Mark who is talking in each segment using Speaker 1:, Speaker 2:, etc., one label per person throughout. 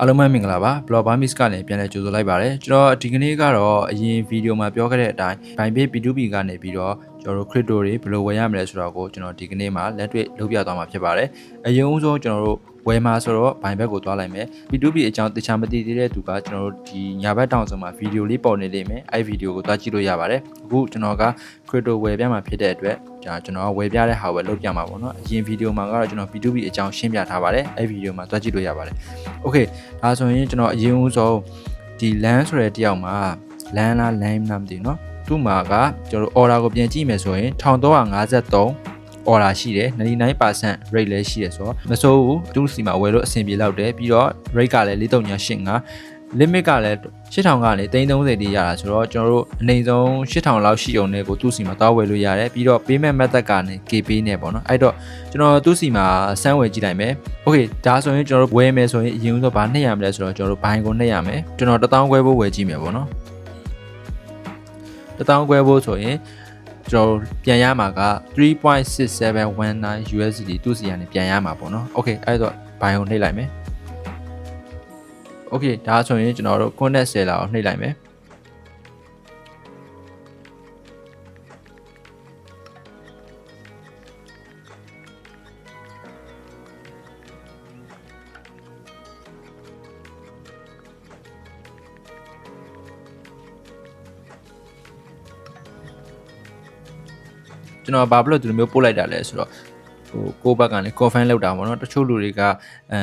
Speaker 1: အားလုံးပဲမင်္ဂလာပါ Blog Barmis ကလည်းပြန်လည်ကြိုဆိုလိုက်ပါတယ်ကျွန်တော်ဒီကနေ့ကတော့အရင်ဗီဒီယိုမှာပြောခဲ့တဲ့အတိုင်း Binance P2P ကနေပြီးတော့ကျွန်တော်တို့ crypto တွေဘယ်လိုဝယ်ရမလဲဆိုတော့ကိုကျွန်တော်ဒီကနေ့မှာလက်တွေ့လုပ်ပြသွားမှာဖြစ်ပါတယ်အရင်ဦးဆုံးကျွန်တော်တို့ဝယ်မှာဆိုတော့ Binance ကိုသွားလိုက်မယ် P2P အကြောင်းတခြားမသိသေးတဲ့သူကကျွန်တော်တို့ဒီညာဘက်တောင်ဆုံးမှာဗီဒီယိုလေးပေါ်နေလိမ့်မယ်အဲ့ဗီဒီယိုကိုသွားကြည့်လို့ရပါတယ်အခုကျွန်တော်က crypto ဝယ်ပြမှာဖြစ်တဲ့အတွက် ကျွန်တော်ကျွန်တော်ဝယ်ပြတဲ့ဟာကိုလုပ်ပြမှာပေါ့နော်အရင်ဗီဒီယိုမှာကတော့ကျွန်တော် P2P အကြောင်းရှင်းပြထားပါတယ်အဲ့ဗီဒီယိုမှာသွားကြည့်လို့ရပါတယ် Okay ဒါဆိုရင်ကျွန်တော်အရင်ဦးဆုံးဒီ LAN ဆိုတဲ့တယောက်မှာ LAN လား LAN လားမသိဘူးเนาะသူ့မှာကကျွန်တော် order ကိုပြန်ကြည့်မယ်ဆိုရင်1353 order ရှိတယ်99% rate လည်းရှိတယ်ဆိုတော့မစိုးဘူးသူ့စီမှာဝယ်လို့အဆင်ပြေလောက်တယ်ပြီးတော့ rate ကလည်း4385 limit ကလည်း 8000ကနေ330တိရတာဆိုတော့ကျွန်တော်တို့အနေဆုံး8000လောက်ရှိအောင်နဲ့ကိုသူ့စီမှာတောင်းဝယ်လို့ရတယ်ပြီးတော့ payment method ကနေ KP နဲ့ပေါ့နော်အဲ့တော့ကျွန်တော်သူ့စီမှာစမ်းဝယ်ကြည့်လိုက်မယ် okay ဒါဆိုရင်ကျွန်တော်တို့ဝယ်မယ်ဆိုရင်အရင်ဆုံးဘာနှိပ်ရမလဲဆိုတော့ကျွန်တော်တို့ဘိုင်းကိုနှိပ်ရမယ်ကျွန်တော်1000ခွဲဖို့ဝယ်ကြည့်မယ်ပေါ့နော်1000ခွဲဖို့ဆိုရင်ကျွန်တော်ပြန်ရမှာက3.6719 USD သူ့စီကနေပြန်ရမှာပေါ့နော် okay အဲ့တော့ဘိုင်းကိုနှိပ်လိုက်မယ် okay ဒါဆိုရင်ကျွန်တော်တို့ connect seller ကိုနှိပ်လိုက်မယ်ကျွန်တော်ဘာဖြစ်လို့ဒီလိုမျိုးပို့လိုက်တာလဲဆိုတော့ ဟိုကိုယ့်ဘက်ကနေ confirm လုပ်တာပေါ့နော်တချို့လူတွေကအဲ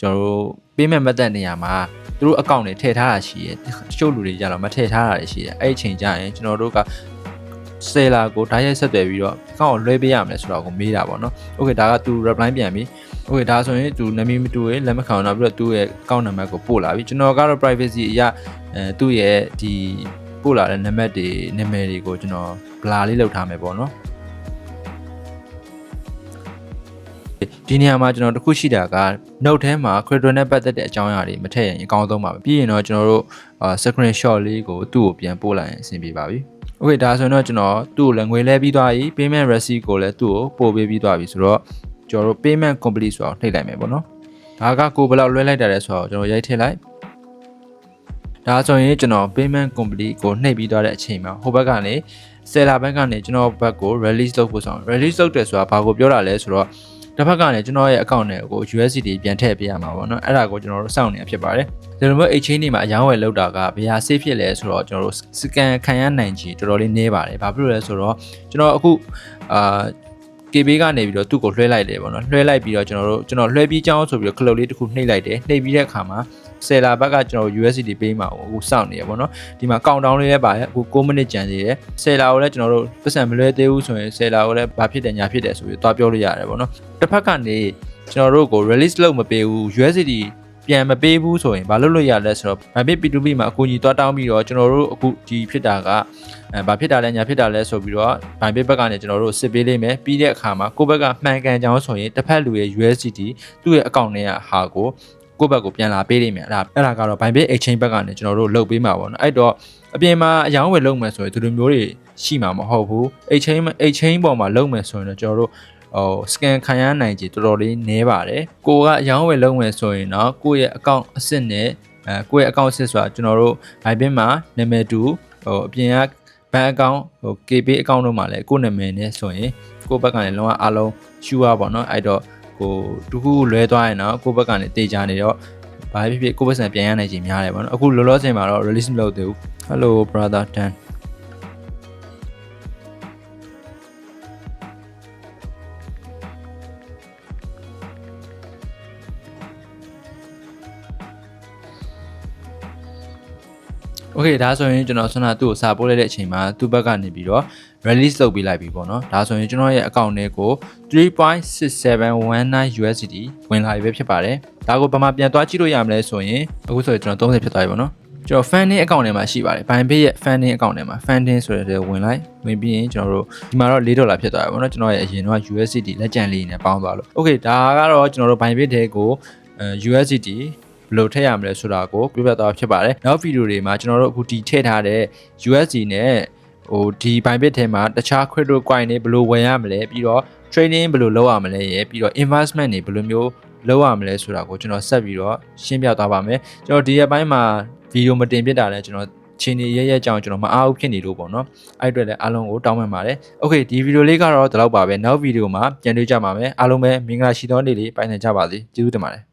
Speaker 1: ကျွန်တော်တို့ payment method နေရာမှာသူတို့ account တွေထည့်ထားတာရှိတယ်တချို့လူတွေကြတော့မထည့်ထားတာတွေရှိတယ်အဲ့ဒီအချိန်ကျရင်ကျွန်တော်တို့က seller ကိုဓာတ်ရိုက်ဆက်သွယ်ပြီးတော့ account ကိုလွှဲပေးရမယ်ဆိုတော့ကိုမေးတာပေါ့နော် okay ဒါကသူ reply ပြန်ပြီ okay ဒါဆိုရင်သူနာမည်မတူရင်လက်မခံတော့ပြီးတော့သူ့ရဲ့ account number ကိုပို့လာပြီကျွန်တော်ကတော့ privacy အရာအဲသူ့ရဲ့ဒီပို့လာတဲ့နံပါတ်တွေနာမည်တွေကိုကျွန်တော် blur လေးလုပ်ထားမယ်ပေါ့နော် ဒီနေရာမှာကျွန်တော်တခုရှိတာက note ထဲမှာ credit နဲ့ပတ်သက်တဲ့အကြောင်းအရာတွေမထည့်ရင်အကောင်းဆုံးပါပဲပြီးရင်တော့ကျွန်တော်တို့အာ screenshot လေးကိုသူ့ကိုပြန်ပို့လိုက်ရင်အဆင်ပြေပါပြီ Okay ဒါဆိုရင်တော့ကျွန်တော်သူ့ကိုလည်းငွေလဲပြီးသွားပြီ payment receipt ကိုလည်းသူ့ကိုပို့ပေးပြီးသွားပြီဆိုတော့ကျွန်တော်တို့ payment complete ဆိုတော့နှိပ်လိုက်မယ်ပေါ့နော်ဒါကကိုဘယ်လောက်လွှဲလိုက်တာလဲဆိုတော့ကျွန်တော်ရိုက်ထည့်လိုက်ဒါဆိုရင်ကျွန်တော် payment complete ကိုနှိပ်ပြီးသွားတဲ့အချိန်မှာဟိုဘက်ကနေ seller ဘက်ကနေကျွန်တော်ဘက်ကို release လုပ်ဖို့ဆိုအောင် release လုပ်တယ်ဆိုတာဘာကိုပြောတာလဲဆိုတော့ တစ်ဖက်ကလည်းကျွန်တော်ရဲ့ account နဲ့ကို USDT ပြန်ထည့်ပေးရမှာပေါ့နော်အဲ့ဒါကိုကျွန်တော်တို့စောင့်နေတာဖြစ်ပါတယ်ဒီလိုမျိုး exchange တွေမှာအယောင်းဝယ်လောက်တာကဘယ်ဟာ safe ဖြစ်လဲဆိုတော့ကျွန်တော်တို့ scan ခံရနိုင်ချေတော်တော်လေးနည်းပါတယ်ဘာဖြစ်လို့လဲဆိုတော့ကျွန်တော်အခုအာ KB ကနေပြီးတော့သူ့ကိုလွှဲလိုက်တယ်ပေါ့နော်လွှဲလိုက်ပြီးတော့ကျွန်တော်တို့ကျွန်တော်လွှဲပြီးကြောင်းဆိုပြီးတော့ cloud လေးတစ်ခုနှိပ်လိုက်တယ်နှိပ်ပြီးတဲ့အခါမှာ seller ဘက်ကကျွန်တော် USDT ပေးမှာကိုအခုစောင့်နေရပေါ့နော်ဒီမှာ countdown လေးလည်းပါတယ်အခု6မိနစ်ကြံသေးတယ် seller ကိုလည်းကျွန်တော်တို့ပတ်စံမလွှဲသေးဘူးဆိုရင် seller ကိုလည်းဘာဖြစ်တယ်ညာဖြစ်တယ်ဆိုပြီးသွားပြောလို့ရတယ်ပေါ့နော်တစ်ဖက်ကနေကျွန်တော်တို့ကို release လုပ်မပေးဘူး USDT ပြန်မပေးဘူးဆိုရင်ဘာလုပ်လို့ရလဲဆိုတော့ Bybit P2P မှာအကူအညီသွားတောင်းပြီးတော့ကျွန်တော်တို့အခုဒီဖြစ်တာကအဲဘာဖြစ်တာလဲညာဖြစ်တာလဲဆိုပြီးတော့ Bybit ဘက်ကနေကျွန်တော်တို့စစ်ပေးလိမ့်မယ်ပြီးတဲ့အခါမှာကိုယ့်ဘက်ကမှန်ကန်ကြောင်းဆိုရင်တစ်ဖက်လူရဲ့ USDT သူ့ရဲ့ account ထဲကဟာကို ကိုယ့်ဘက်ကိုပြန်လာပေးလိမ့်မယ်အဲ့ဒါအဲ့ဒါကတော့ Bybit Exchange ဘက်ကနေကျွန်တော်တို့လုပ်ပေးမှာပေါ့နော်အဲ့တော့အပြင်မှာအယောင်းဝယ်လုပ်မယ်ဆိုရင်ဒီလိုမျိုးတွေရှိမှာမဟုတ်ဘူး Exchange Exchange ပေါ်မှာလုပ်မယ်ဆိုရင်တော့ကျွန်တော်တို့ဟို scan ခံရနိုင်ကြတော်တော်လေးနည်းပါတယ်ကိုကအယောင်းဝယ်လုံးမယ်ဆိုရင်တော့ကိုယ့်ရဲ့ account အစ်စ်နဲ့အဲကိုယ့်ရဲ့ account အစ်စ်ဆိုတာကျွန်တော်တို့ Bybit မှာနာမည်တူဟိုအပြင်က bank account ဟို KB account တို့မှာလည်းကိုယ့်နာမည်နဲ့ဆိုရင်ကိုယ့်ဘက်ကနေလုံးဝအားလုံး sure ပါเนาะအဲ့တော့ ဟိုတခုလွဲသွားရင်တော့ကိုယ့်ဘက်ကနေတေချာနေတော့ဘာဖြစ်ဖြစ်ကိုယ့်ဘက်ဆန်ပြန်ရနိုင်ခြင်းများတယ်ပေါ့နော်အခုလောလောဆယ်မှာတော့ release မလုပ်သေးဘူး Hello brother Dan โอเคဒါဆိုရင်ကျွန်တော်ဆွမ်းနာသူ့ကိုစာပို့လိုက်တဲ့အချိန်မှာသူ့ဘက်ကနေပြီးတော့ release လုပ်ပေးလိုက်ပြီပေါ့နော်ဒါဆိုရင်ကျွန်တော်ရဲ့ account ထဲကို3.6719 USDT ဝင်လာပြီပဲဖြစ်ပါတယ်ဒါကိုဘာမှပြန်သွားကြည့်လို့ရမလဲဆိုရင်အခုဆိုရင်ကျွန်တော်30ဖြစ်သွားပြီပေါ့နော်ကျွန်တော် funding account ထဲမှာရှိပါတယ် Binance ရဲ့ funding account ထဲမှာ funding ဆိုတဲ့ဝင်လိုက်ဝင်ပြီးရင်ကျွန်တော်တို့ဒီမှာတော့4ဒေါ်လာဖြစ်သွားပြီပေါ့နော်ကျွန်တော်ရဲ့အရင်တော့ USDT လက်ကျန်လေးနဲ့ပေါင်းသွားလို့ Okay ဒါကတော့ကျွန်တော်တို့ Binance ထဲကို USDT ဘယ်လိုထည့်ရမလဲဆိုတာကိုပြပြသွားဖြစ်ပါတယ်နောက်ဗီဒီယိုတွေမှာကျွန်တော်တို့အခုဒီထည့်ထားတဲ့ USD နဲ့ဟိုဒီ Bybit ထဲမှာတခြား crypto coin တွေဘယ်လိုဝယ်ရမလဲပြီးတော့ trading ဘယ်လိုလုပ်ရမလဲရယ်ပြီးတော့ investment တွေဘယ်လိုမျိုး လုပ်ရမလဲဆိုတာကိုကျွန်တော်ဆက်ပြီးတော့ရှင်းပြသွားပါမယ်ကျွန်တော်ဒီရက်ပိုင်းမှာဗီဒီယိုမတင်ပြတာလဲကျွန်တော်ချင်းနေရရကြောင်ကျွန်တော်မအားဘူးဖြစ်နေလို့ပေါ့နော်အဲ့အတွက်လည်းအားလုံးကိုတောင်းပန်ပါတယ်โอเคဒီဗီဒီယိုလေးကတော့ဒီလောက်ပါပဲနောက်ဗီဒီယိုမှာပြန်တွေ့ကြပါမယ်အားလုံးပဲမင်္ဂလာရှိသောနေ့လေးပိုင်နိုင်ကြပါစေကျေးဇူးတင်ပါတယ်